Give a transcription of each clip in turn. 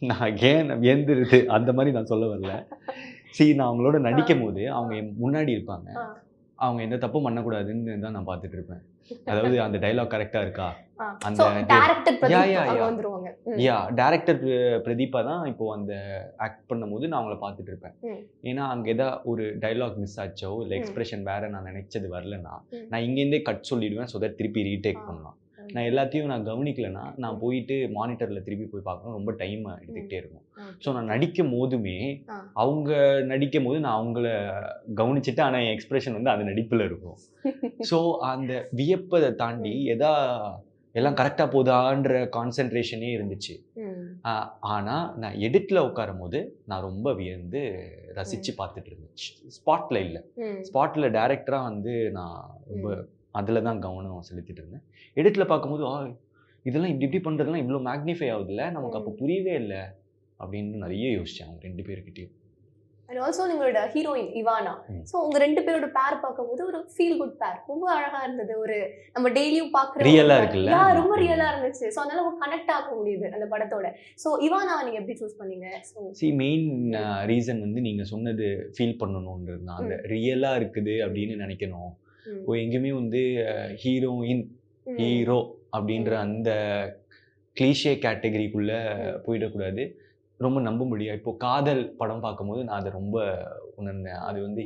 நான் ஏன் எந்திருது அந்த மாதிரி நான் சொல்ல வரல. ஸீ நான் அவங்களோட நடிக்கும்போது, அவங்க என் முன்னாடி இருப்பாங்க. அவங்க எந்த தப்பும் பண்ணக்கூடாதுன்னு தான் நான் பார்த்துட்டு இருப்பேன். அதாவது அந்த டயலாக் கரெக்ட்டா இருக்கா? அந்த யா, டைரக்டர் பிர பிரதீபா தான் இப்போ அந்த ஆக்ட் பண்ணும்போது நான் அவங்கள பார்த்துட்டு இருப்பேன். ஏன்னா, அங்க ஏதா ஒரு டயலாக் மிஸ் ஆச்சோ, இல்ல. எக்ஸ்பிரஷன் வேற நான் நினைச்சது வரலன்னா. நான் இங்கேருந்தே கட் சொல்லிடுவேன். ஸோ தட் திருப்பி ரீடேக். பண்ணலாம். நான் எல்லாத்தையும் நான் கவனிக்கலன்னா, நான். போயிட்டு மானிட்டர்ல திருப்பி போய் பார்க்கணும். ரொம்ப டைம் எடுத்துக்கிட்டே இருக்கும். ஸோ நான் நடிக்கும்போதுமே, ஆ. அவங்க நடிக்கும்போது நான் அவங்கள கவனிச்சுட்டு, ஆனா என் எக்ஸ்பிரஷன் வந்து அந்த நடிப்புல இருக்கும். ஸோ அந்த வியப்பத தாண்டி. எதா எல்லாம் கரெக்ட்டா போதான்ற கான்சன்ட்ரேஷனே இருந்துச்சு. ம். ஆ ஆனா, நான் எடிட்ல உட்காரும்போது, நான் ரொம்ப வியந்து ரசிச்சு ம். பார்த்துட்டு இருந்தேன். ஸ் ஸ்பாட்ல இல்ல. ம். ஸ்பாட்ல டைரக்டரா வந்து நான் ரொம்ப. அதுல தான் கவனம் செலுத்திட்டு இருந்தேன். எடிட்ல பார்க்கும்போது, ஆ இதெல்லாம் இப்படி இப்படி பண்றதெல்லாம் இவ்ளோ மேக்னிஃபை ஆகுதுல்ல. நமக்கு அப்போ. புரியவே இல்ல. அப்படின்னு நெறைய யோசிச்சேன் அவங்க 2 பேர்கிட்டயும். அண்ட் ஆல்சோ உங்களோட ஹீரோயின் இவானா. ஸோ உங்க 2 பேரோட பேர் பார்க்கும்போது ஒரு ஃபீல் குட் பேர். ரொம்ப அழகா இருந்தது. ஒரு நம்ம டெய்லியும் பார்க்குற ரியலா ஒரு இருக்குல்ல? ரொம்ப ம். ரியலா இருந்துச்சு. ஸோ அதனால உங்களுக்கு கனெக்ட் ஆக முடியுது அந்த படத்தோட. ஸோ இவானாவ நீங்க எப்படி சூஸ் பண்ணீங்க? So C main. ரீசன் வந்து நீங்க சொன்னது ஃபீல் பண்ணணுன்றது தான். அந்த. ரியலா இருக்குது அப்படின்னு நினைக்கணும். எங்கேயுமே வந்து ஹீரோயின். ஹீரோ அப்படின்ற. அந்த கிளீஷே கேட்டகரிக்குள்ள. போயிடக்கூடாது. ரொம்ப நம்ப முடியாது. இப்போ காதல் படம் பார்க்கும்போது நான் அத ரொம்ப உணர்ந்தேன். அது வந்து.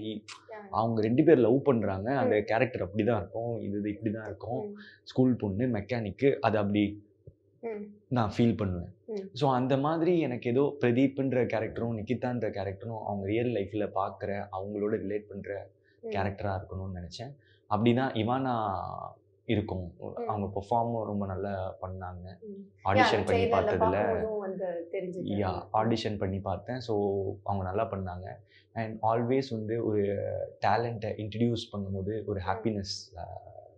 அவங்க 2 பேர் லவ் பண்றாங்க. அந்த. கேரக்டர் அப்படிதான் இருக்கும். இது இது இப்படிதான் இருக்கும். ஸ்கூல் பொண்ணு, மெக்கானிக்கு அது அப்படி. நான் ஃபீல் பண்ணுவேன். ஸோ அந்த மாதிரி எனக்கு ஏதோ பிரதீப்ன்ற கேரக்டரும், நிகிதான்ற கேரக்டரும் அவங்க ரியல் லைஃப்ல பார்க்குற, அவங்களோட ரிலேட் பண்ற ம். கேரக்டரா இருக்கணும்னு நெனச்சேன். அப்படிதான் இவானா இருக்கும். அவங்க பெர்ஃபார்மும் ரொம்ப நல்லா பண்ணாங்க. ஆடிஷன் பண்ணி பார்த்ததுல. யா. ஆடிஷன் பண்ணி பார்த்தேன். ஸோ அவங்க நல்லா பண்ணாங்க. அண்ட் ஆல்வேஸ் வந்து ஒரு டேலண்ட்ட இன்ட்ரோடியூஸ் பண்ணும்போது ஒரு. ஹாப்பினஸ்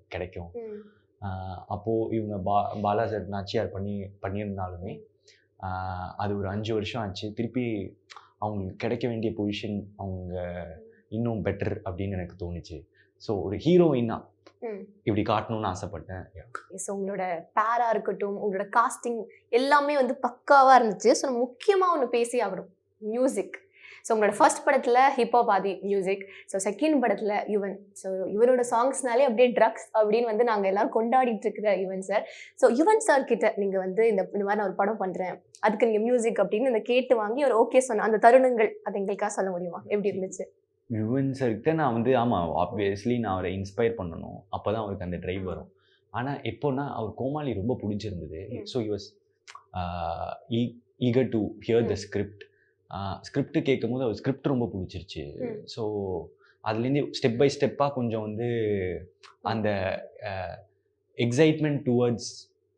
கிடைக்கும். ம். அ அப்போ இவங்க பா பாலா சார் நாச்சியார் பண்ணி பண்ணியிருந்தாலுமே, அது ஒரு 5 வருஷம் ஆச்சு. திருப்பி அவங்களுக்கு கிடைக்க வேண்டிய பொசிஷன் அவங்க. இன்னும் பெட்டர் அப்படின்னு எனக்கு தோணுச்சு. ஸோ ஒரு ஹீரோயினா ம். இப்படி காட்டணும்னு ஆசைப்பட்டேன். ஸோ உங்களோட பேரா இருக்கட்டும், உங்களோட காஸ்டிங் எல்லாமே வந்து பக்காவா இருந்துச்சு. ஸோ நம்ம முக்கியமா ஒண்ணு பேசி ஆகணும். மியூசிக். ஸோ உங்களோட ஃபர்ஸ்ட் படத்துல hip hop Aadhi music. So second படத்துல யுவன். ஸோ இவரோட சாங்ஸ்னாலே அப்படியே ட்ரக்ஸ் அப்படின்னு வந்து நாங்க எல்லாரும் கொண்டாடிட்டு இருக்கிற Yuvan sir. So Yuvan sir கிட்ட நீங்க வந்து இந்த இந்த மாதிரி நான் ஒரு படம் பண்றேன். அதுக்கு நீங்க மியூசிக் அப்படின்னு இந்த கேட்டு வாங்கி அவர் ஓகே சொன்ன அந்த தருணங்கள் அது எங்களுக்காக சொல்ல முடியுமா? எப்படி இருந்துச்சு? யுவன் சார்கிட்ட நான் வந்து ஆமா ஆப்வியஸ்லி நான் அவரை இன்ஸ்பயர் பண்ணணும். அப்பதான் அவருக்கு அந்த டிரைவ் வரும். ஆனா எப்போன்னா அவர் கோமாளி ரொம்ப புடிச்சிருந்தது. So he was eager to hear the. Script. Script கேட்கும்போது அவர் ஸ்கிரிப்ட் ரொம்ப புடிச்சிருச்சு. ஸோ அதுலேருந்து ஸ்டெப் பை ஸ்டெப்பா கொஞ்சம் வந்து. அந்த அ எக்ஸைட்மென்ட் டுவர்ட்ஸ்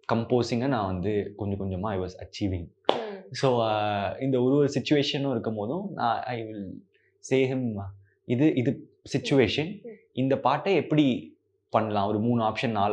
கம்போசிங்க நான் வந்து கொஞ்சம் கொஞ்சமா ஐ வாஸ் அச்சீவிங். ஸோ இந்த ஒரு ஒரு சிச்சுவேஷனும் இருக்கும்போதும் நான் ஐ வில் சே ஹிம் இது இது. சிச்சுவேஷன். இந்த பாட்ட எப்படி பண்ணலாம்? ஒரு 3 ஆப்ஷன் 4